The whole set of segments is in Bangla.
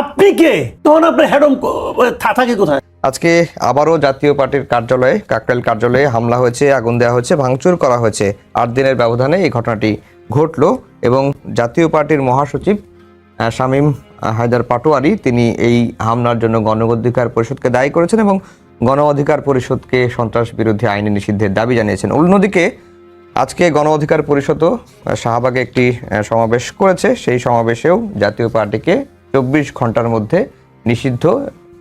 আপনি কে? তখন আপনার হেডম থাকে কোথায়? আজকে আবারও জাতীয় পার্টির কার্যালয়ে কাকরাইল কার্যালয়ে হামলা হয়েছে, আগুন দেওয়া হয়েছে, ভাঙচুর করা হয়েছে। আট দিনের ব্যবধানে এই ঘটনাটি ঘটলো এবং জাতীয় পার্টির মহাসচিব শামীম হায়দার পাটোয়ারি তিনি এই হামলার জন্য গণ অধিকার পরিষদকে দায়ী করেছেন এবং গণ অধিকার পরিষদকে সন্ত্রাস বিরোধী আইনি নিষিদ্ধের দাবি জানিয়েছেন। অন্যদিকে, আজকে গণ অধিকার পরিষদও শাহবাগে একটি সমাবেশ করেছে। সেই সমাবেশেও জাতীয় পার্টিকে চব্বিশ ঘণ্টার মধ্যে নিষিদ্ধ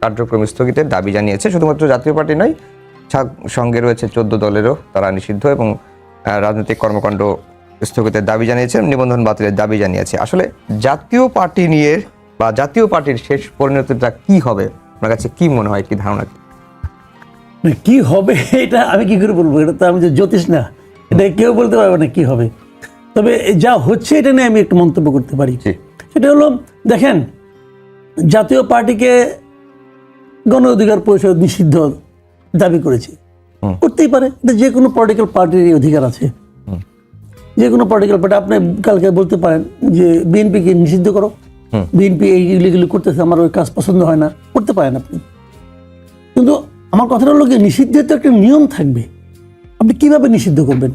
কার্যক্রম স্থগিতের দাবি জানিয়েছে। শুধুমাত্র জাতীয় পার্টি নয় সঙ্গে রয়েছে চোদ্দ দলেরও তারা নিষিদ্ধ এবং রাজনৈতিক কর্মকাণ্ড স্থগিতের দাবি জানিয়েছে নিবন্ধন বাতিলের দাবি জানিয়েছে। আসলে জাতীয় পার্টি নিয়ে বা জাতীয় পার্টির শেষ পরিণতিটা কি হবে? আপনার কাছে কি মনে হয় কি ধারণা কি? হবে এটা আমি কি করে বলব? এটা তো আমি যে জ্যোতিষ না এটা কেউ বলতে পারবে না কি হবে। তবে যা হচ্ছে এটা নিয়ে আমি একটু মন্তব্য করতে পারি। সেটা হলো দেখেন জাতীয় পার্টিকে গণ অধিকার পরিষদ নিষিদ্ধ দাবি করেছে। করতেই পারে এটা যে কোনো পলিটিক্যাল পার্টির অধিকার আছে। যে কোনো পলিটিক্যাল পার্টি আপনি কালকে বলতে পারেন যে বিএনপিকে নিষিদ্ধ করো। বিএনপি এইগুলি করতেছে আমার ওই কাজ পছন্দ হয় না। করতে পারেন আপনি। কিন্তু আমার কথাটা হলো কি নিষিদ্ধের তো একটা নিয়ম থাকবে। আপনি কীভাবে নিষিদ্ধ করবেন?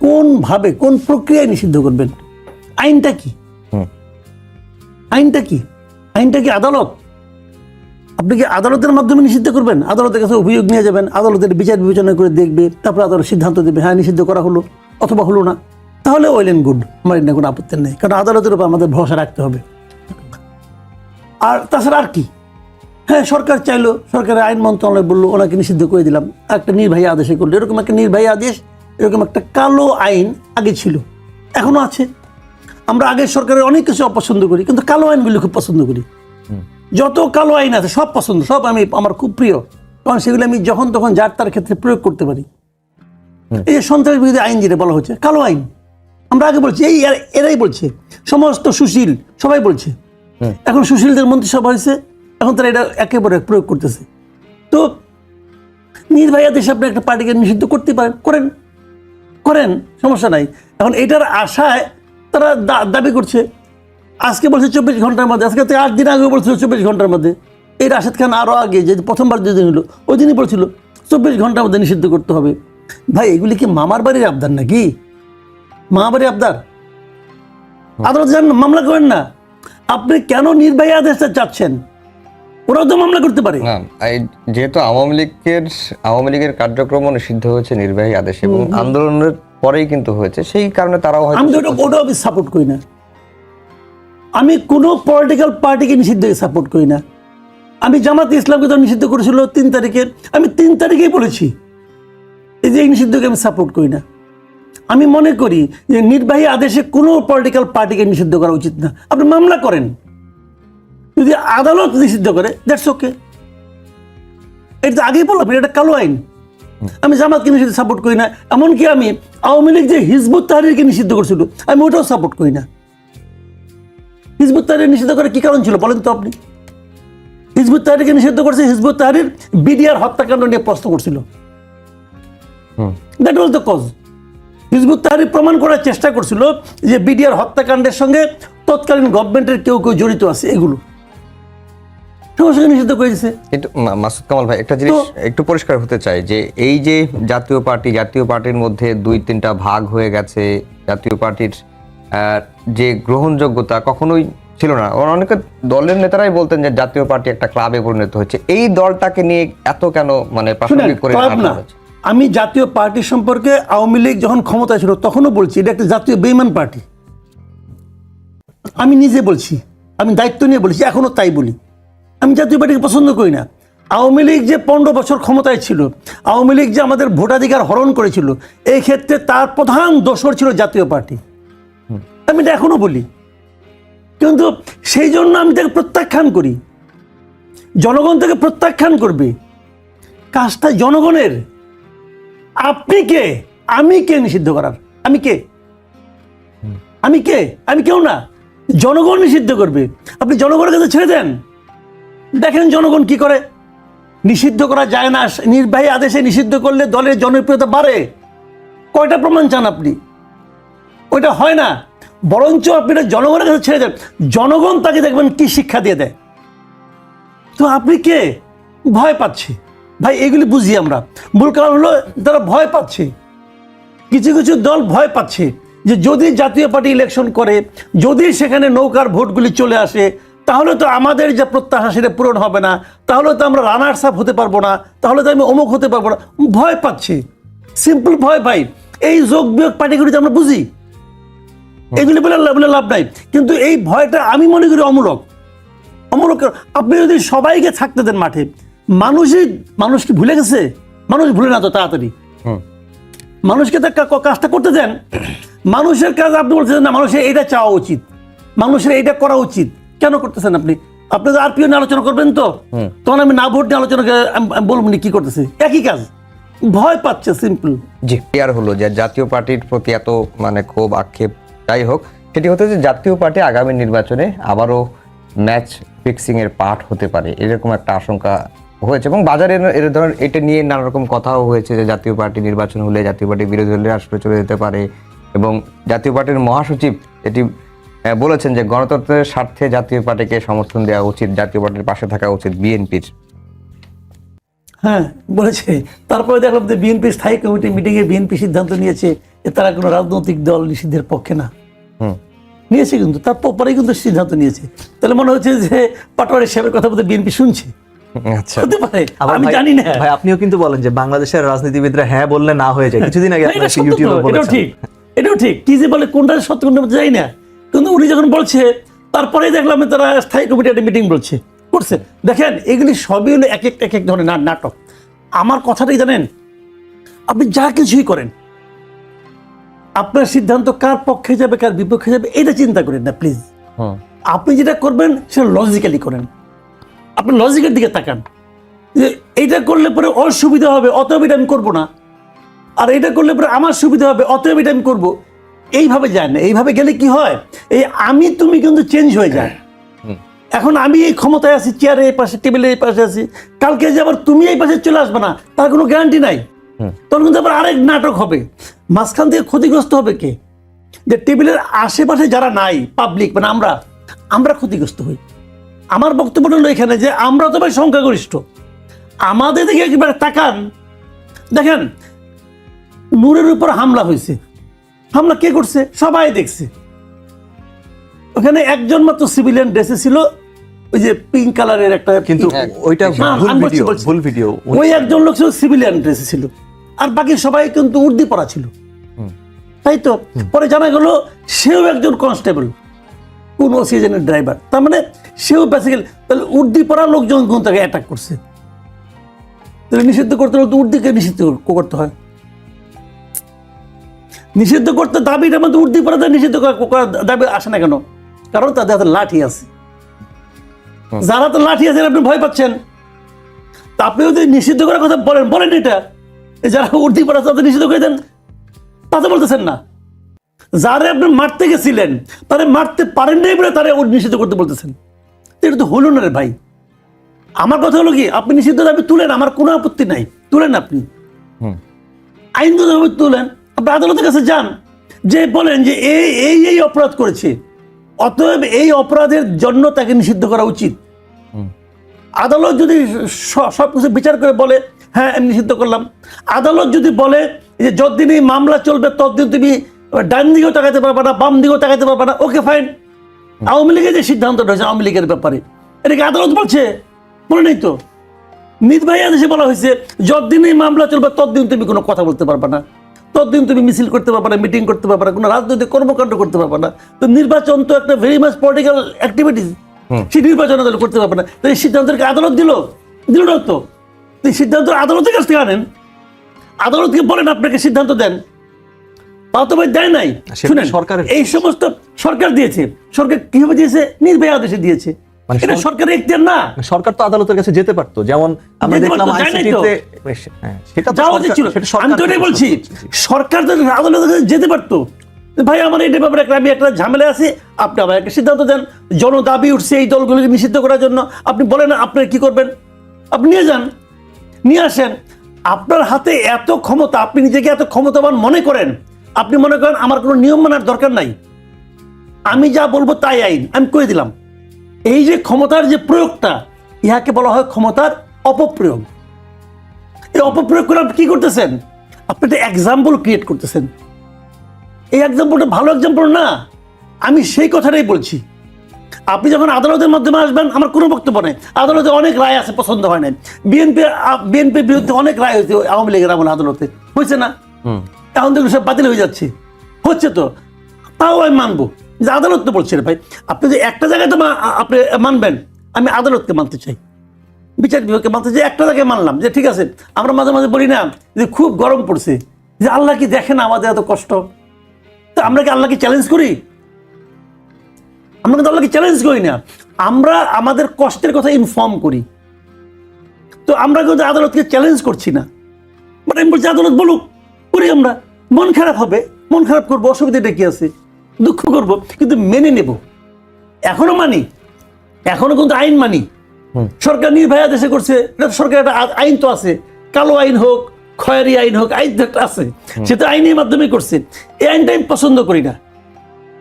কোনভাবে কোন প্রক্রিয়ায় নিষিদ্ধ করবেন? আইনটা কি? আইনটা কি? আইনটা কি আদালত? আপনি কি আদালতের মাধ্যমে নিষিদ্ধ করবেন? আদালতের কাছে অভিযোগ নিয়ে যাবেন, আদালতের বিচার বিবেচনা করে দেখবে, তারপর আদালত সিদ্ধান্ত দেবে হ্যাঁ নিষিদ্ধ করা হলো অথবা হলো না। তাহলে ওয়েল এন্ড গুড আমার এটা কোনো আপত্তি নেই, কারণ আদালতের উপর আমাদের ভরসা রাখতে হবে। আর তাছাড়া আর কি? হ্যাঁ সরকার চাইলো, সরকারের আইন মন্ত্রণালয় বলল, ওনাকে নিষিদ্ধ করে দিলাম। একটা নির্বাহী আদেশে করল, এরকম একটা নির্বাহী আদেশ, এরকম একটা কালো আইন আগে ছিল, এখনও আছে। আমরা আগের সরকারের অনেক কিছু অপছন্দ করি কিন্তু কালো আইনগুলি খুব পছন্দ করি। যত কালো আইন আছে সব পছন্দ সব আমি আমার খুব প্রিয়। কারণ সেগুলো আমি যখন তখন যার তার ক্ষেত্রে প্রয়োগ করতে পারি। এই যে সন্ত্রাস বিরোধী আইন যেটা বলা হচ্ছে কালো আইন। আমরা আগে বলছি এই এরাই বলছে। সমস্ত সুশীল সবাই বলছে। এখন সুশীলদের মন্ত্রিসভা হয়েছে এখন তারা এটা একেবারে প্রয়োগ করতেছে। তো নির্বাহী আদেশে আপনি একটা পার্টিকে নিষিদ্ধ করতে পারেন করেন। করেন সমস্যা নাই। এখন এটার আশায় তারা দাবি করছে। আজকে বলছে চব্বিশ ঘণ্টার মধ্যে আজকে তো আট দিন আগে বলছিল চব্বিশ ঘণ্টার মধ্যে। এই রাশেদ খান আরও আগে যে প্রথমবার যেদিন হলো ওই দিনই বলছিল চব্বিশ ঘণ্টার মধ্যে নিষিদ্ধ করতে হবে। ভাই এগুলি কি মামার বাড়ির আবদার নাকি? মামার বাড়ির আবদার? আদালত যান মামলা করেন না। আপনি কেন নির্বাহী আদেশটা চাচ্ছেন? ওরাও তো মামলা করতে পারে। না যেহেতু আওয়ামী লীগের আওয়ামী লীগের কার্যক্রম নিষিদ্ধ হয়েছে নির্বাহী আদেশ এবং আন্দোলনের পরেই কিন্তু হয়েছে। সেই কারণে তারাও আমি তো ওটাও আমি সাপোর্ট করি না। আমি কোনো পলিটিক্যাল পার্টিকে নিষিদ্ধ সাপোর্ট করি না। আমি জামাত ইসলামকে তো নিষিদ্ধ করেছিল তিন তারিখে। আমি তিন তারিখেই বলেছি এই যে এই নিষিদ্ধকে আমি সাপোর্ট করি না। আমি মনে করি যে নির্বাহী আদেশে কোনো পলিটিক্যাল পার্টিকে নিষিদ্ধ করা উচিত না। আপনি মামলা করেন। যদি আদালত নিষিদ্ধ করে দ্যাটস ওকে এটা তো আগেই বললাম এটা কালো আইন। আমি জামাতকে নিষিদ্ধ সাপোর্ট করি না। এমনকি আমি আওয়ামী লীগ যে হিজবুত তাহরিরকে নিষিদ্ধ করেছিল আমি ওটাও সাপোর্ট করি না। হিজবুত তাহরির নিষিদ্ধ করে কি কারণ ছিল বলেন তো আপনি? হিজবুত তাহরিরকে নিষিদ্ধ করেছে হিজবুত তাহরির বিডিআর হত্যাকাণ্ড নিয়ে প্রশ্ন করছিল। That was the cause Hizbut Tahrir প্রমাণ করার চেষ্টা করছিল যে বিডিআর হত্যাকাণ্ডের সঙ্গে তৎকালীন গভর্নমেন্টের কেউ কেউ জড়িত আছে এগুলো। নিষিদ্ধ করে মাসুদ কামাল ভাই একটা জিনিস একটু পরিষ্কার হতে চাই যে এই যে জাতীয় পার্টি জাতীয় পার্টির মধ্যে দুই তিনটা ভাগ হয়ে গেছে জাতীয় পার্টির যে গ্রহণযোগ্যতা কখনোই ছিল না। অনেকে দলের নেতারাই বলতেন যে জাতীয় পার্টি একটা ক্লাবে পরিণত হচ্ছে এই দলটাকে নিয়ে এত কেন মানে প্রাসঙ্গিক করে? আমি জাতীয় পার্টি সম্পর্কে আওয়ামী লীগ যখন ক্ষমতা ছিল তখনও বলছি এটা একটা জাতীয় বেইমান পার্টি। আমি নিজে বলছি আমি দায়িত্ব নিয়ে বলছি এখনও তাই বলি। আমি জাতীয় পার্টিকে পছন্দ করি না। আওয়ামী লীগ যে পনেরো বছর ক্ষমতায় ছিল, আওয়ামী লীগ যে আমাদের ভোটাধিকার হরণ করেছিল, এই ক্ষেত্রে তার প্রধান দোষর ছিল জাতীয় পার্টি। আমি এটা এখনও বলি। কিন্তু সেই জন্য আমি তাকে প্রত্যাখ্যান করি। জনগণ থেকে প্রত্যাখ্যান করবে। কাজটা জনগণের। আপনি কে? আমি কে নিষিদ্ধ করার? আমি কে? আমি কে? আমি কেউ না। জনগণ নিষিদ্ধ করবে। আপনি জনগণের কাছে ছেড়ে দেন। দেখেন জনগণ কি করে? নিষিদ্ধ করা যায় না। নির্বাহী আদেশে নিষিদ্ধ করলে দলের জনপ্রিয়তা বাড়ে। কয়টা প্রমাণ চান আপনি? ওইটা হয় না। বরঞ্চ আপনি জনগণের কাছে ছেড়ে দেন। জনগণ তাকে দেখবেন কি শিক্ষা দিয়ে দেয়। তো আপনি কে? ভয় পাচ্ছে। ভাই, এগুলি বুঝি আমরা। মূল কারণ হলো তারা ভয় পাচ্ছে। কিছু কিছু দল ভয় পাচ্ছে যে যদি জাতীয় পার্টি ইলেকশন করে, যদি সেখানে নৌকার ভোটগুলি চলে আসে তাহলে তো আমাদের যে প্রত্যাশা সেটা পূরণ হবে না। তাহলে তো আমরা রানার্স আপ হতে পারব না। তাহলে তো আমি অমুক হতে পারব না। ভয় পাচ্ছি। সিম্পল ভয় পাই। এই যোগ বিয়োগ পার্টিগুলিতে আমরা বুঝি। এগুলি বলে লাভ- বলে লাভ নাই। কিন্তু এই ভয়টা আমি মনে করি অমূলক। অমূলক আপনি যদি সবাইকে থাকতে দেন মাঠে মানুষই মানুষ কি ভুলে গেছে? মানুষ ভুলে না তো তাড়াতাড়ি। মানুষকে তো কা- কাজটা করতে দেন। মানুষের কাজ আপনি বলতেছেন না মানুষের এটা চাওয়া উচিত। মানুষের এটা করা উচিত। কেন করতেছেন আপনি? আপনি তো আরপিও নিয়ে আলোচনা করবেন তো। তখন আমি না ভোট নিয়ে আলোচনা বলব কি করতেছি? একই কাজ। ভয় পাচ্ছে সিম্পল জি। ক্লিয়ার হলো যে জাতীয় পার্টির প্রতি এত মানে ক্ষোভ আক্ষেপ যাই হোক সেটি হতে যে জাতীয় পার্টি আগামী নির্বাচনে আবারও ম্যাচ ফিক্সিং এর পার্ট হতে পারে এরকম একটা আশঙ্কা হয়েছে। এবং বাজারে এর- ধরনের এটা নিয়ে নানা রকম কথাও হয়েছে যে জাতীয় পার্টি নির্বাচন হলে জাতীয় পার্টি বিরোধী হলে রাষ্ট্রে চলে যেতে পারে। এবং জাতীয় পার্টির মহাসচিব এটি বলেছেন যে গণতন্ত্রের স্বার্থে জাতীয় পার্টিকে সমর্থন দেওয়া উচিত জাতীয় পার্টির পাশে থাকা উচিত বিএনপির। হ্যাঁ বলেছে। তারপরে দেখলাম যে বিএনপি স্থায়ী কমিটি মিটিংয়ে বিএনপি সিদ্ধান্ত নিয়েছে যে তারা কোনো রাজনৈতিক দল নিষিদ্ধের পক্ষে না। নিয়েছে কিন্তু তারপরেই কিন্তু সিদ্ধান্ত নিয়েছে। তাহলে মনে হচ্ছে যে পাটোয়ারি সাহেবের কথা বলতে বিএনপি শুনছে। আচ্ছা। হতে পারে আমি ভাই- জানি না। ভাই আপনিও কিন্তু বলেন যে বাংলাদেশের রাজনীতিবিদরা হ্যাঁ বললে না হয়ে যায়। কিছুদিন আগে এটাও ঠিক। এটাও ঠিক। কি যে বলে কোনটা সত্য কোনটা যাই না। কিন্তু উনি যখন বলছে তারপরে দেখলাম তারা স্থায়ী কমিটি একটা মিটিং বলছে। করছে। দেখেন এগুলি সবই হলো এক এক এক এক ধরনের নাটক। আমার কথাটাই জানেন আপনি যা কিছুই করেন আপনার সিদ্ধান্ত কার পক্ষে যাবে কার বিপক্ষে যাবে এটা চিন্তা করেন না প্লিজ আপনি যেটা করবেন সেটা লজিক্যালি করেন। আপনি লজিকের দিকে তাকান। যে এইটা করলে পরে অসুবিধা হবে অতএব এটা আমি করব না। আর এটা করলে পরে আমার সুবিধা হবে অতএব এটা আমি করব। এইভাবে যায় না এইভাবে গেলে কি হয়? এই আমি তুমি কিন্তু চেঞ্জ হয়ে যায়। এখন আমি এই ক্ষমতায় আছি চেয়ারে এই পাশে টেবিলে এই পাশে আছি কালকে যে আবার তুমি এই পাশে চলে আসবে না তার কোনো গ্যারান্টি নাই। তখন কিন্তু আবার আরেক নাটক হবে। মাঝখান থেকে ক্ষতিগ্রস্ত হবে কে? যে টেবিলের আশেপাশে যারা নাই পাবলিক মানে আমরা আমরা ক্ষতিগ্রস্ত হই। আমার বক্তব্য হলো এখানে যে আমরা তো ভাই সংখ্যাগরিষ্ঠ। আমাদের দিকে একবার তাকান। দেখেন নূরের উপর হামলা হয়েছে। হামলা কে করছে? সবাই দেখছে। ওখানে একজন মাত্র সিভিলিয়ান ড্রেসে ছিল ওই যে পিঙ্ক কালারের একটা কিন্তু হ্যাঁ, ওইটা হ্যাঁ, ভুল ভিডিও ভুল ভিডিও ওই একজন লোক ছিল সিভিলিয়ান ড্রেসে ছিল। আর বাকি সবাই কিন্তু উর্দি পরা ছিল। তাই তো? পরে জানা গেল সেও একজন কনস্টেবল কোন সিজনের ড্রাইভার তার মানে সেও বেসিক্যালি তাহলে উর্দি পরা লোকজন কিন্তু তাকে অ্যাটাক করছে। তাহলে নিষিদ্ধ করতে হলে তো উর্দিকে নিষিদ্ধ করতে হয়। নিষিদ্ধ করতে দাবিটা মধ্যে উর্দি পরাতে নিষিদ্ধ করা- করার দাবি আসে না কেন? কারণ তাদের হাতে লাঠি আছে। যারা তো লাঠি আছে আপনি ভয় পাচ্ছেন। তা আপনি যদি নিষিদ্ধ করার কথা বলেন বলেন এটা। যারা উর্দি পড়া তাদের নিষিদ্ধ করে দেন। তাতে বলতেছেন না। যারা আপনি মারতে গেছিলেন তারা মারতে পারেন নাই বলে তারা নিষিদ্ধ করতে বলতেছেন। এটা তো হলো না রে ভাই। আমার কথা হলো কি আপনি নিষিদ্ধ দাবি তুলেন আমার কোনো আপত্তি নাই। তুলেন আপনি। আইনগতভাবে তুলেন। আপনি আদালতের কাছে যান যে বলেন যে এই এই এই অপরাধ করেছে অতএব এই অপরাধের জন্য তাকে নিষিদ্ধ করা উচিত। আদালত যদি সব কিছু বিচার করে বলে হ্যাঁ আমি নিষিদ্ধ করলাম। আদালত যদি বলে যে যতদিন এই মামলা চলবে ততদিন তুমি ডান দিকেও তাকাতে পারবে না বাম দিকেও তাকাতে পারবে না ওকে ফাইন। আওয়ামী লীগের যে সিদ্ধান্তটা হয়েছে আওয়ামী লীগের ব্যাপারে এটাকে আদালত বলছে? বলে নেই তো? নির্বাহী আদেশে বলা হয়েছে যতদিন এই মামলা চলবে ততদিন তুমি কোনো কথা বলতে পারবে না। ততদিন তুমি মিছিল করতে পারবে না মিটিং করতে পারবে না কোনো রাজনৈতিক কর্মকাণ্ড করতে পারবে না। তো নির্বাচন তো একটা ভেরি মাছ পলিটিক্যাল অ্যাক্টিভিটিস সেই নির্বাচন আদালত করতে পারবে না। তো এই সিদ্ধান্তকে আদালত দিল? দিল না তো? তো এই সিদ্ধান্ত আদালতের কাছ থেকে আনেন। আদালতকে বলেন আপনাকে সিদ্ধান্ত দেন। তো দেয় নাই। শুনেন সরকারের- এই সমস্ত সরকার দিয়েছে। সরকার কীভাবে দিয়েছে? নির্বাহী আদেশে দিয়েছে। মানে এটা সরকারের এখতিয়ার না। সরকার তো আদালতের কাছে যেতে পারতো। যেমন আমরা দেখলাম। আইসিটিতে হ্যাঁ, সেটা যাওয়া উচিত ছিল। আমি তো এটাই বলছি সরকার যদি আদালতের কাছে যেতে পারতো ভাই আমার এটা ব্যাপারে একটা আমি একটা ঝামেলা আছি আপনি আমার একটা সিদ্ধান্ত দেন। জন দাবি উঠছে এই দলগুলোকে নিষিদ্ধ করার জন্য। আপনি বলেন আপনার কি করবেন? আপনি নিয়ে যান নিয়ে আসেন। আপনার হাতে এত ক্ষমতা আপনি নিজেকে এত ক্ষমতাবান মনে করেন আপনি মনে করেন আমার কোনো নিয়ম মানার দরকার নাই। আমি যা বলব তাই আইন আমি করে দিলাম। এই যে ক্ষমতার যে প্রয়োগটা ইহাকে বলা হয় ক্ষমতার অপপ্রয়োগ। এই অপপ্রয়োগ করে আপনি কি করতেছেন? আপনি একটা এক্সাম্পল ক্রিয়েট করতেছেন। এই এক্সাম্পলটা ভালো এক্সাম্পল না। আমি সেই কথাটাই বলছি। আপনি যখন আদালতের মাধ্যমে আসবেন আমার কোনো বক্তব্য নেই। আদালতে অনেক রায় আছে পছন্দ হয় নাই। বিএনপি বিএনপির বিরুদ্ধে অনেক রায় হয়েছে আওয়ামী লীগের আমলে আদালতে। হয়েছে না? এখন দেখুন সব বাতিল হয়ে যাচ্ছে। হচ্ছে তো। তাও আমি মানবো। যে আদালত তো বলছে ভাই, আপনি যে একটা জায়গায় তো আপনি মানবেন, আমি আদালতকে মানতে চাই। বিচার বিভাগকে মানতে চাই, একটা জায়গায় মানলাম, যে ঠিক আছে, আমরা মাঝে মাঝে বলি না যে খুব গরম পড়ছে, যে আল্লাহ কি দেখে না আমাদের এত কষ্ট? তো আমরা কি আল্লাহকে চ্যালেঞ্জ করি? আমরা কিন্তু আল্লাহকে চ্যালেঞ্জ করি না। আমরা আমাদের কষ্টের কথা ইনফর্ম করি। তো আমরা কিন্তু আদালতকে চ্যালেঞ্জ করছি না। বাট আমি বলছি, আদালত বলুক, করি আমরা। মন খারাপ হবে, মন খারাপ করব, অসুবিধাটা কি আছে? দুঃখ করব কিন্তু মেনে নেব। এখনও মানি এখনও কিন্তু আইন মানি। সরকার নির্ভয়া দেশে করছে এটা সরকার একটা আইন তো আছে। কালো আইন হোক খয়েরি আইন হোক আইন একটা আছে। সেটা আইনের মাধ্যমে করছে। এই আইনটা আমি পছন্দ করি না।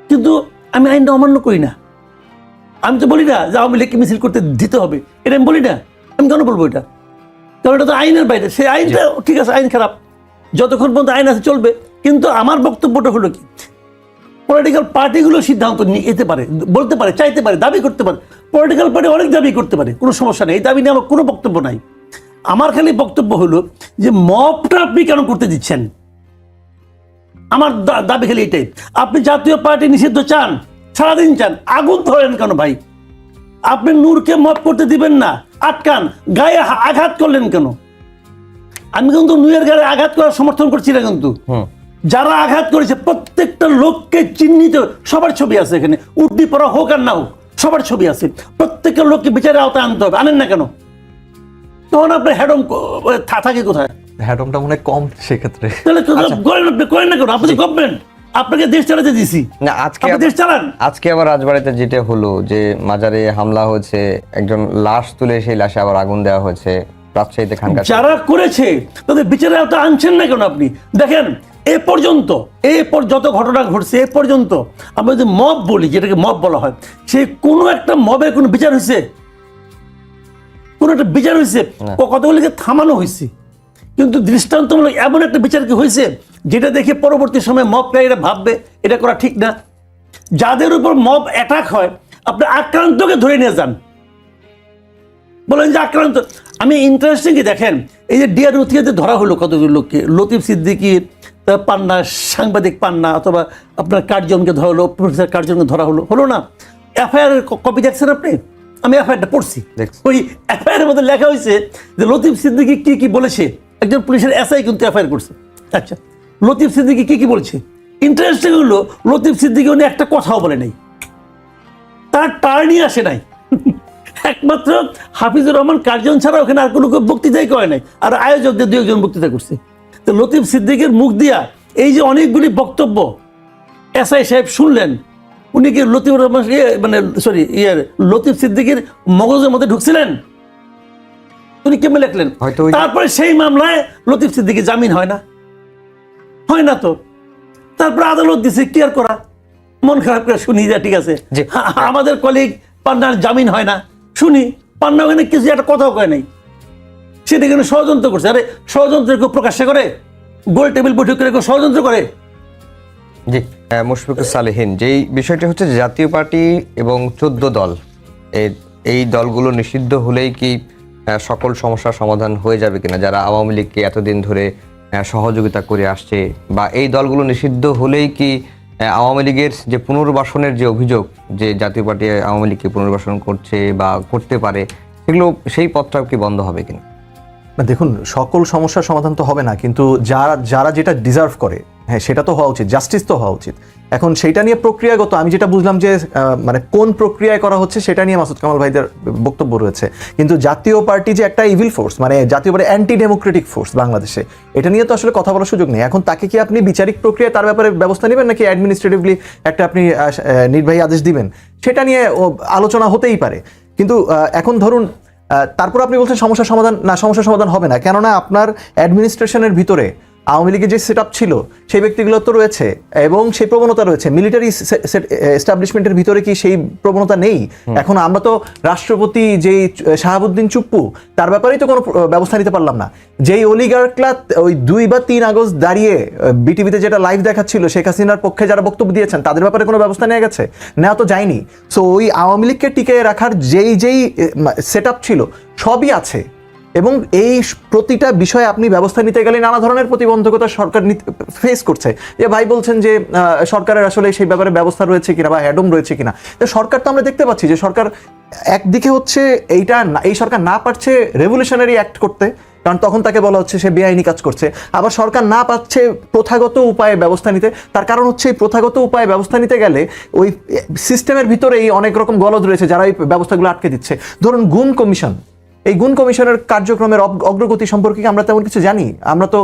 কিন্তু আমি আইনটা অমান্য করি না। আমি তো বলি না যে আওয়ামী লীগকে মিছিল করতে দিতে হবে। এটা আমি বলি না। আমি কেন বলব এটা? কারণ এটা তো আইনের বাইরে। সেই আইনটা ঠিক আছে আইন খারাপ। যতক্ষণ পর্যন্ত আইন আছে চলবে। কিন্তু আমার বক্তব্যটা হলো কি? পলিটিক্যাল পার্টিগুলো সিদ্ধান্ত নিয়ে যেতে পারে, বলতে পারে, চাইতে পারে, দাবি করতে পারে। পলিটিক্যাল পার্টি অনেক দাবি করতে পারে, কোনো সমস্যা নেই, এই দাবি নিয়ে আমার কোনো বক্তব্য নাই। আমার খালি বক্তব্য হলো যে মপটা আপনি কেন করতে দিচ্ছেন? আমার দাবি খালি এটাই। আপনি জাতীয় পার্টি নিষিদ্ধ চান, সারাদিন চান, আগুন ধরেন কেন ভাই? আপনি নূরকে মপ করতে দিবেন না, আটকান, গায়ে আঘাত করলেন কেন? আমি কিন্তু নুয়ের গায়ে আঘাত করার সমর্থন করছি না কিন্তু। যারা আঘাত করেছে প্রত্যেকটা লোককে চিহ্নিত সবার ছবি আছে এখানে। পড়া হোক আর না হোক সবার ছবি আছে। প্রত্যেকটা লোককে বিচারে আওতায় আনতে হবে। আনেন না কেন? তখন আপনার হ্যাডম থাকে কোথায়? হ্যাডমটা মনে কম সেক্ষেত্রে। তাহলে করেন আপনি করেন না কেন? আপনি গভর্নমেন্ট আপনাকে দেশ চালাতে দিছি। না আজকে দেশ চালান? আজকে আবার রাজবাড়িতে যেটা হলো যে মাজারে হামলা হয়েছে একজন লাশ তুলে সেই লাশে আবার আগুন দেওয়া হয়েছে রাজশাহীতে খানকা যারা করেছে তাদের বিচারে আওতা আনছেন না কেন আপনি? দেখেন এ পর্যন্ত এ পর যত ঘটনা ঘটছে এ পর্যন্ত আমরা যদি মব বলি যেটাকে মব বলা হয় সে কোনো একটা মবের কোনো বিচার হয়েছে? কোনো একটা বিচার হয়েছে? কতগুলিকে থামানো হয়েছে? কিন্তু দৃষ্টান্তমূলক এমন একটা বিচার কি হয়েছে যেটা দেখে পরবর্তী সময় মব প্রায়ীরা ভাববে এটা করা ঠিক না। যাদের উপর মব অ্যাটাক হয় আপনি আক্রান্তকে ধরে নিয়ে যান। বলেন যে আক্রান্ত। আমি ইন্টারেস্টিং কি দেখেন এই যে ডিয়ার উথিয়াতে ধরা হলো কতগুলো লোককে লতিফ সিদ্দিকি তারপর পান্না সাংবাদিক পান্না অথবা আপনার কার্জনকে ধরা হলো প্রফেসর কার্জনকে ধরা হলো হলো না। এফআইআর কপি দেখছেন আপনি? আমি এফআইআরটা পড়ছি। ওই এফআইআর মধ্যে লেখা হয়েছে যে লতিফ সিদ্দিকি কি কি বলেছে? একজন পুলিশের এসআই কিন্তু এফআইআর করছে। আচ্ছা লতিফ সিদ্দিকি কি কি বলছে? ইন্টারেস্টিং হলো লতিফ সিদ্দিকি উনি একটা কথাও বলে নাই। তার টার্নই আসে নাই। একমাত্র হাফিজুর রহমান কার্জন ছাড়া ওখানে আর কোনো বক্তৃতাই করে নাই। আর আয়োজকদের দু একজন বক্তৃতা করছে। তো লতিফ সিদ্দিকের মুখ দিয়া এই যে অনেকগুলি বক্তব্য এসআই সাহেব শুনলেন উনি কি লতিফ রহমান ইয়ে মানে সরি ইয়ে লতিফ সিদ্দিকের মগজের মধ্যে ঢুকছিলেন? উনি কেমন লেখলেন? তারপরে সেই মামলায় লতিফ সিদ্দিকি জামিন হয় না। হয় না তো। তারপরে আদালত দিছে কি আর করা? মন খারাপ করে শুনি যা ঠিক আছে। আমাদের কলিগ পান্নার জামিন হয় না। শুনি পান্না ওখানে কিছু একটা কথাও কয় নাই। সেটা কেন ষড়যন্ত্র করছে। আরে ষড়যন্ত্র কেউ প্রকাশ্যে করে? গোল টেবিল বৈঠক করে কেউ ষড়যন্ত্র করে? জি মুশফিকুর সালেহীন, যেই বিষয়টি হচ্ছে জাতীয় পার্টি এবং চোদ্দ দল এই দলগুলো নিষিদ্ধ হলেই কি সকল সমস্যার সমাধান হয়ে যাবে কিনা? যারা আওয়ামী লীগকে এতদিন ধরে সহযোগিতা করে আসছে বা এই দলগুলো নিষিদ্ধ হলেই কি আওয়ামী লীগের যে পুনর্বাসনের যে অভিযোগ যে জাতীয় পার্টি আওয়ামী লীগকে পুনর্বাসন করছে বা করতে পারে, সেগুলো, সেই পথটাও কি বন্ধ হবে কিনা? না, দেখুন, সকল সমস্যার সমাধান তো হবে না, কিন্তু যারা যারা যেটা ডিজার্ভ করে হ্যাঁ সেটা তো হওয়া উচিত জাস্টিস তো হওয়া উচিত। এখন সেটা নিয়ে প্রক্রিয়াগত, আমি যেটা বুঝলাম যে মানে কোন প্রক্রিয়ায় করা হচ্ছে সেটা নিয়ে মাসুদ কামাল ভাইদের বক্তব্য রয়েছে। কিন্তু জাতীয় পার্টি যে একটা ইভিল ফোর্স মানে জাতীয় পার্টি অ্যান্টি ডেমোক্রেটিক ফোর্স বাংলাদেশে, এটা নিয়ে তো আসলে কথা বলার সুযোগ নেই। এখন তাকে কি আপনি বিচারিক প্রক্রিয়ায় তার ব্যাপারে ব্যবস্থা নেবেন, নাকি অ্যাডমিনিস্ট্রেটিভলি একটা আপনি নির্বাহী আদেশ দিবেন? সেটা নিয়ে আলোচনা হতেই পারে। কিন্তু এখন ধরুন তারপর আপনি বলছেন সমস্যার সমাধান না সমস্যার সমাধান হবে না। কেননা আপনার অ্যাডমিনিস্ট্রেশনের ভিতরে আওয়ামী লীগের যে সেট ছিল সেই ব্যক্তিগুলো তো রয়েছে এবং সেই প্রবণতা রয়েছে। মিলিটারি এস্টাবলিশমেন্টের ভিতরে কি সেই প্রবণতা নেই? এখন আমরা তো রাষ্ট্রপতি যেই শাহাবুদ্দিন চুপ্পু তার ব্যাপারেই তো কোনো ব্যবস্থা নিতে পারলাম না। যেই অলিগার্কলা ওই দুই বা তিন আগস্ট দাঁড়িয়ে বিটিভিতে যেটা লাইভ দেখাচ্ছিল শেখ হাসিনার পক্ষে যারা বক্তব্য দিয়েছেন তাদের ব্যাপারে কোনো ব্যবস্থা নেওয়া গেছে? নেওয়া তো যায়নি। সো ওই আওয়ামী লীগকে টিকে রাখার যেই যেই সেট ছিল সবই আছে। এবং এই প্রতিটা বিষয়ে আপনি ব্যবস্থা নিতে গেলে নানা ধরনের প্রতিবন্ধকতা সরকার ফেস করছে। যে ভাই বলছেন যে সরকারের আসলে সেই ব্যাপারে ব্যবস্থা রয়েছে কিনা বা হ্যাডম রয়েছে কিনা। তো সরকার তো আমরা দেখতে পাচ্ছি যে সরকার একদিকে হচ্ছে এইটা এই সরকার না পারছে রেভলিউশনারি অ্যাক্ট করতে, কারণ তখন তাকে বলা হচ্ছে সে বেআইনি কাজ করছে। আবার সরকার না পাচ্ছে প্রথাগত উপায়ে ব্যবস্থা নিতে, তার কারণ হচ্ছে এই প্রথাগত উপায়ে ব্যবস্থা নিতে গেলে ওই সিস্টেমের ভিতরেই অনেক রকম গলদ রয়েছে যারা এই ব্যবস্থাগুলো আটকে দিচ্ছে। ধরুন গুম কমিশন। এই গুণ কমিশনের কার্যক্রমের অগ্রগতি সম্পর্কে আমরা তেমন কিছু জানি? আমরা তো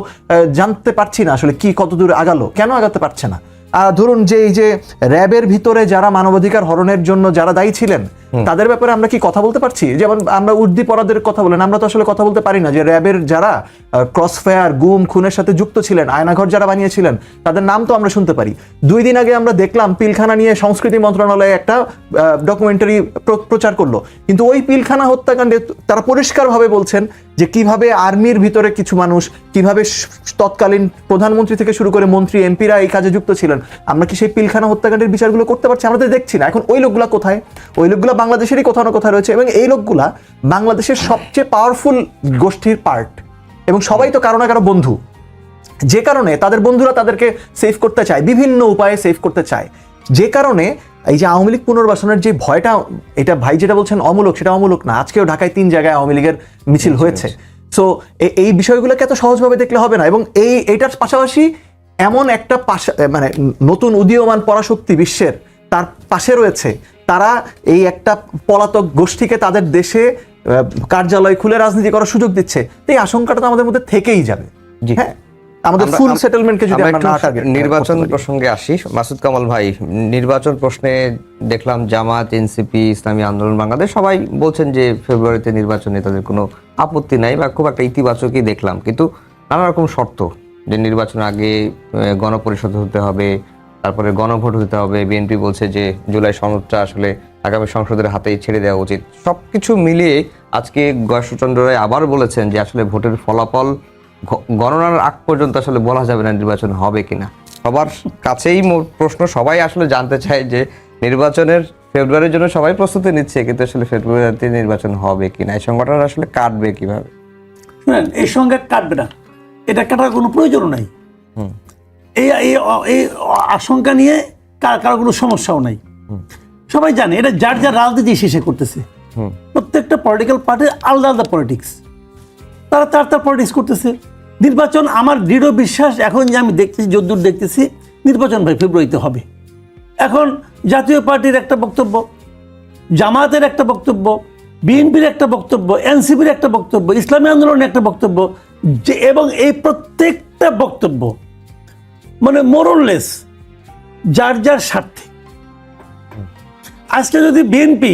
জানতে পারছি না আসলে কি কতদূর আগালো। কেন আগাতে পারছে না? ধরুন যে এই যে র্যাবের ভিতরে যারা মানবাধিকার হরণের জন্য যারা দায়ী ছিলেন তাদের ব্যাপারে আমরা কি কথা বলতে পারছি? যেমন আমরা উর্দি পরাদের কথা বলেন, আমরা তো আসলে কথা বলতে পারি না যে র্যাবের যারা ক্রসফায়ার গুম, খুনের সাথে যুক্ত ছিলেন, আয়নাঘর যারা বানিয়েছিলেন, তাদের নাম তো আমরা শুনতে পারি। দুই দিন আগে আমরা দেখলাম পিলখানা নিয়ে সংস্কৃতি মন্ত্রণালয়ে একটা ডকুমেন্টারি প্রচার করল। কিন্তু ওই পিলখানা হত্যাকাণ্ডে তারা পরিষ্কারভাবে বলছেন যে কীভাবে আর্মির ভিতরে কিছু মানুষ, কীভাবে তৎকালীন প্রধানমন্ত্রী থেকে শুরু করে মন্ত্রী, এমপিরা এই কাজে যুক্ত ছিলেন। আমরা কি সেই পিলখানা হত্যাকাণ্ডের বিচারগুলো করতে পারছি? আমরা তো দেখছি না। এখন ওই লোকগুলা কোথায়? ওই লোকগুলা বাংলাদেশেরই কোথাও না কোথাও রয়েছে এবং এই লোকগুলা বাংলাদেশের সবচেয়ে পাওয়ারফুল গোষ্ঠীর পার্ট এবং সবাই তো কারও না কারও বন্ধু। যে কারণে তাদের বন্ধুরা তাদেরকে সেভ করতে চায় বিভিন্ন উপায়ে সেভ করতে চায়। যে কারণে এই যে আওয়ামী লীগ পুনর্বাসনের যে ভয়টা এটা ভাই যেটা বলছেন অমূলক সেটা অমূলক না। আজকেও ঢাকায় তিন জায়গায় আওয়ামী লীগের মিছিল হয়েছে। সো এই বিষয়গুলোকে এত সহজভাবে দেখলে হবে না এবং এই এইটার পাশাপাশি এমন একটা পাশা মানে নতুন উদীয়মান পরাশক্তি বিশ্বের তার পাশে রয়েছে তারা এই একটা পলাতক গোষ্ঠীকে তাদের দেশে কার্যালয় খুলে রাজনীতি করার সুযোগ দিচ্ছে। এই আশঙ্কাটা তো আমাদের মধ্যে থেকেই যাবে। হ্যাঁ? আমাদের ফুল সেটেলমেন্টকে যদি আমরা নির্বাচন প্রসঙ্গে আসি। মাসুদ কামাল ভাই নির্বাচন প্রশ্নে দেখলাম জামাত এনসিপি ইসলামী আন্দোলন বাংলাদেশ সবাই বলছেন যে ফেব্রুয়ারিতে নির্বাচনে তাদের কোনো আপত্তি নাই বা খুব একটা ইতিবাচকই দেখলাম। কিন্তু নানা রকম শর্ত যে নির্বাচন আগে গণপরিষদ হতে হবে তারপরে গণভোট হতে হবে বিএনপি বলছে যে জুলাই সনদটা আসলে আগামী সংসদের হাতেই ছেড়ে দেওয়া উচিত। সব কিছু মিলিয়ে আজকে গয়েশ্বরচন্দ্র রায় আবার বলেছেন যে আসলে ভোটের ফলাফল গণনার আগ পর্যন্ত আসলে বলা যাবে না নির্বাচন হবে কিনা। সবার কাছেই প্রশ্ন সবাই আসলে জানতে চায় যে নির্বাচনের ফেব্রুয়ারির জন্য সবাই প্রস্তুতি নিচ্ছে কিন্তু আসলে ফেব্রুয়ারিতে নির্বাচন হবে কিনা এই সংগঠন আসলে কাটবে কীভাবে? শুনেন এই সংখ্যা কাটবে না। এটা কাটার কোনো প্রয়োজনও নাই। এই এই আশঙ্কা নিয়ে কার কারও কোনো সমস্যাও নাই। সবাই জানে এটা যার যার রাজনীতি শেষে করতেছে। প্রত্যেকটা পলিটিক্যাল পার্টির আলাদা আলাদা পলিটিক্স তারা তার তার পলিটিক্স করতেছে। নির্বাচন আমার দৃঢ় বিশ্বাস এখন যে আমি দেখতেছি যদ্দূর দেখতেছি নির্বাচন ভাই ফেব্রুয়ারিতে হবে। এখন জাতীয় পার্টির একটা বক্তব্য জামাতের একটা বক্তব্য বিএনপির একটা বক্তব্য এনসিপির একটা বক্তব্য ইসলামী আন্দোলনের একটা বক্তব্য যে এবং এই প্রত্যেকটা বক্তব্য মানে মোরললেস, যার যার স্বার্থে। আজকে যদি বিএনপি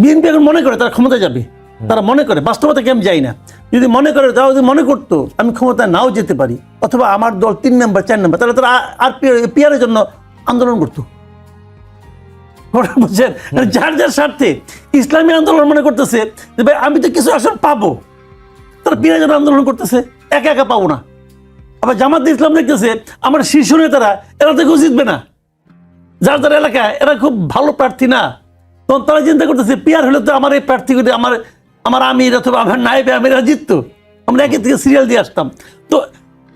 বিএনপি এখন মনে করে তারা ক্ষমতা যাবে, তারা মনে করে বাস্তবতাকে আমি যাই না। যদি মনে করে, তারা যদি মনে করতো, আমি ক্ষমতায় নাও যেতে পারি, অথবা আমার দল তিন নাম্বার, চার নাম্বার, তাহলে তারা আর পিয়ারের জন্য আন্দোলন করতো। বুঝছেন? যার যার স্বার্থে ইসলামী আন্দোলন মনে করতেছে যে, ভাই, আমি তো কিছু আসন পাবো। তারা পিয়ারের জন্য আন্দোলন করতেছে, একা একা পাবো না। আবার জামাত ইসলাম দেখতেছে আমার শীর্ষ নেতারা এরা তো কেউ জিতবে না। যার যার এলাকায় এরা খুব ভালো প্রার্থী না। তখন তারা চিন্তা করতেছে পিয়ার হলে তো আমার এই প্রার্থী করে আমার আমার আমির অথবা আমার নাইবে আমিরা জিততো। আমরা একে থেকে সিরিয়াল দিয়ে আসতাম। তো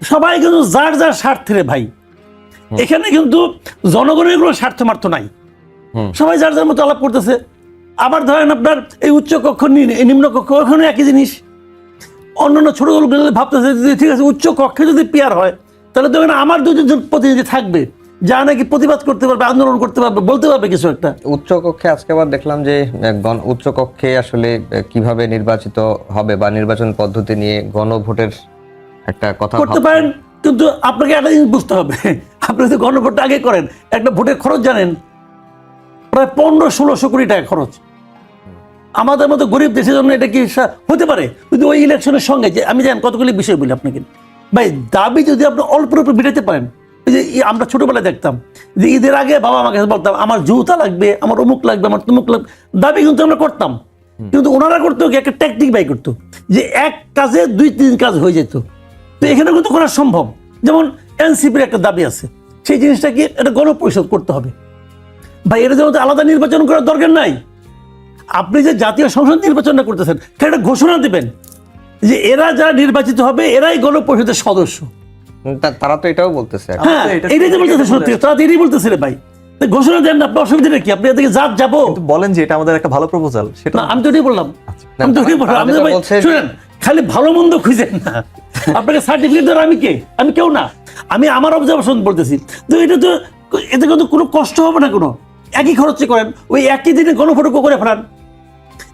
সবাই কিন্তু যার যার স্বার্থে রে ভাই। এখানে কিন্তু জনগণের কোনো স্বার্থ মার্থ নাই সবাই যার যার মতো আলাপ করতেছে। আবার ধরেন আপনার এই উচ্চ কক্ষ নিম্ন কক্ষ ওখানে একই জিনিস। অন্যান্য ছোট দলগুলো যদি ভাবতেছে যে ঠিক আছে উচ্চ কক্ষে যদি পেয়ার হয় তাহলে তো এখানে আমার দুজন প্রতিনিধি থাকবে। যা নাকি প্রতিবাদ করতে পারবে আন্দোলন করতে পারবে বলতে পারবে কিছু একটা। উচ্চ কক্ষে আজকে আবার দেখলাম যে গণ- উচ্চ কক্ষে আসলে কীভাবে নির্বাচিত হবে বা নির্বাচন পদ্ধতি নিয়ে গণভোটের একটা কথা করতে পারেন কিন্তু আপনাকে একটা জিনিস বুঝতে হবে। আপনি যদি গণভোটটা আগে করেন একটা ভোটের খরচ জানেন প্রায় পনেরো ষোলোশো কোটি টাকা খরচ। আমাদের মতো গরিব দেশের জন্য এটা কি হতে পারে? কিন্তু ওই ইলেকশনের সঙ্গে যে আমি জানি কতগুলি বিষয় বলি আপনাকে। ভাই দাবি যদি আপনি অল্প অল্প মেটাতে পারেন যে আমরা ছোটবেলায় দেখতাম যে ঈদের আগে বাবা আমাকে বলতাম আমার জুতা লাগবে আমার অমুক লাগবে আমার তমুক লাগবে। দাবি কিন্তু আমরা করতাম। কিন্তু ওনারা করতো কি? একটা টেকনিক বাই করতো যে এক কাজে দুই তিন কাজ হয়ে যেত। তো এখানে কিন্তু করা সম্ভব। যেমন এনসিপির একটা দাবি আছে সেই জিনিসটা কি এটা গণপরিষদ করতে হবে। ভাই এটা যেমন আলাদা নির্বাচন করার দরকার নাই। আপনি যে জাতীয় সংসদ নির্বাচনটা করতেছেন সেটা ঘোষণা দেবেন যে এরা যারা নির্বাচিত হবে এরাই গণপরিষদের সদস্য। তারা তো এটাও বলতেছে হ্যাঁ এটাই তো বলতেছে সত্যি তারা তো এটাই বলতেছে রে ভাই। ঘোষণা দেন কি? আপনি এদিকে জাত যাব। বলেন যে এটা আমাদের একটা ভালো প্রপোজাল সেটা না আমি তো এটাই বললাম। আমি তো এটাই বললাম। আমি শুনেন খালি ভালো মন্দ খুঁজেন না। আপনাকে সার্টিফিকেট দেওয়ার আমি কে? আমি কেউ না। আমি আমার অবজারভেশন বলতেছি। তো এটা তো এতে কিন্তু কোনো কষ্ট হবে না কোনো? একই খরচে করেন ওই একই দিনে গণফটো করে ফেলান।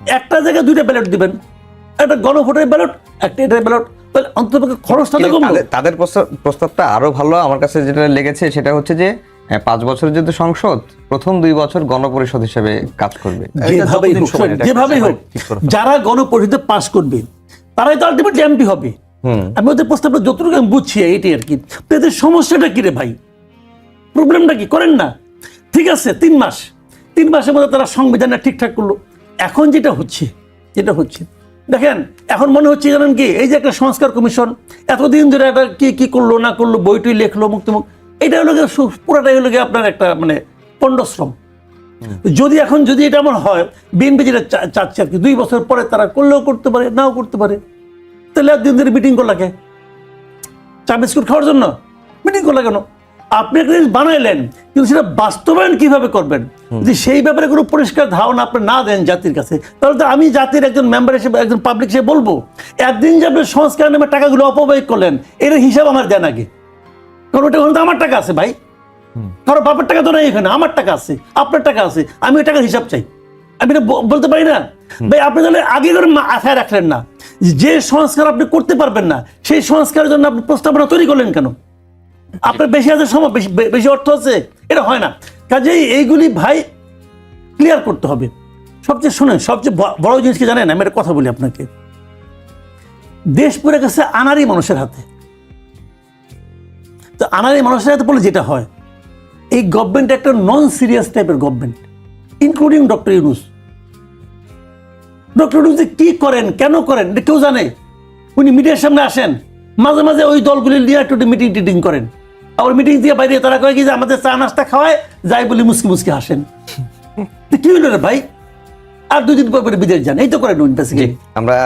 একটা জায়গায় দুইটা ব্যালট দিবেন। একটা গণফোটের ব্যালট একটা এটার ব্যালট তাহলে অন্তত খরচটা তো কমলো। তাদের- প্রস্তাবটা আরও ভালো আমার কাছে যেটা লেগেছে সেটা হচ্ছে যে হ্যাঁ, পাঁচ বছরের যেহেতু সংসদ প্রথম দুই বছর গণপরিষদ হিসেবে কাজ করবে। যেভাবেই হোক যেভাবেই হোক। যারা গণপরিষদে পাস করবে তারাই তো আলটিমেটলি এমপি হবে। আমি ওদের প্রস্তাবটা যতটুকু আমি বুঝছি এইটাই আর কি। তো এদের সমস্যাটা কি রে ভাই? প্রবলেমটা কি? করেন না। ঠিক আছে তিন মাস। তিন মাসের মধ্যে তারা সংবিধানটা ঠিকঠাক করল। এখন যেটা হচ্ছে যেটা হচ্ছে দেখেন এখন মনে হচ্ছে জানেন কি এই যে একটা সংস্কার কমিশন এতদিন ধরে একটা কি কি করল না করল বইটুই লেখলো মুক্তিমুখ এটা হলো গিয়ে পুরাটাই হলো গিয়ে আপনার একটা মানে পণ্ডশ্রম। যদি এখন যদি এটা এমন হয় বিএনপি যেটা চা- চাচ্ছে আর কি দুই বছর পরে তারা করলেও করতে পারে নাও করতে পারে তাহলে একদিন ধরে মিটিং করলা কে? চা বিস্কুট খাওয়ার জন্য? মিটিং করলা কেন? আপনি একটা জিনিস বানাইলেন কিন্তু সেটা বাস্তবায়ন কীভাবে করবেন? যদি সেই ব্যাপারে কোনো পরিষ্কার ধারণা আপনি না দেন জাতির কাছে তাহলে তো আমি জাতির একজন মেম্বার হিসেবে একজন পাবলিক হিসেবে বলব একদিন যে আপনি সংস্কার নামে টাকাগুলো অপব্যয় করলেন এর হিসাব আমার দেন আগে। কারণ ওটা ওখানে তো আমার টাকা আছে ভাই। কারও বাপের টাকা তো নাই এখানে আমার টাকা আছে আপনার টাকা আছে আমি ওই টাকার হিসাব চাই। আমি এটা বলতে পারি না? ভাই আপনি তাহলে আগে করে আশায় রাখলেন না। যে সংস্কার আপনি করতে পারবেন না সেই সংস্কারের জন্য আপনি প্রস্তাবনা তৈরি করলেন কেন? আপনার বেশি আছে সময় বেশি বেশি অর্থ আছে? এটা হয় না। কাজেই এইগুলি ভাই ক্লিয়ার করতে হবে। সবচেয়ে শুনেন, সবচেয়ে বড় জিনিস কি জানেন, আমি একটা কথা বলি আপনাকে। দেশ পড়ে গেছে আনারি মানুষের হাতে। তো আনারি মানুষের হাতে বলে যেটা হয়, এই গভর্নমেন্ট একটা নন সিরিয়াস টাইপের government including doctor Yunus doctor Yunus কি করেন, কেন করেন, এটা কেউ জানে? উনি মিডিয়ার সামনে আসেন, মাঝে মাঝে ওই দলগুলি নিয়ে একটু মিটিং টিটিং করেন। আবার মিটিং দিয়ে বাইরে তারা কয়ে কি যে আমাদের চা নাস্তা খাওয়ায় যাই বলি মুসকি মুসকি হাসেন তো কি হলো রে ভাই আর দুদিন পর পরে বিদেশ যান এই তো করেন। আমরা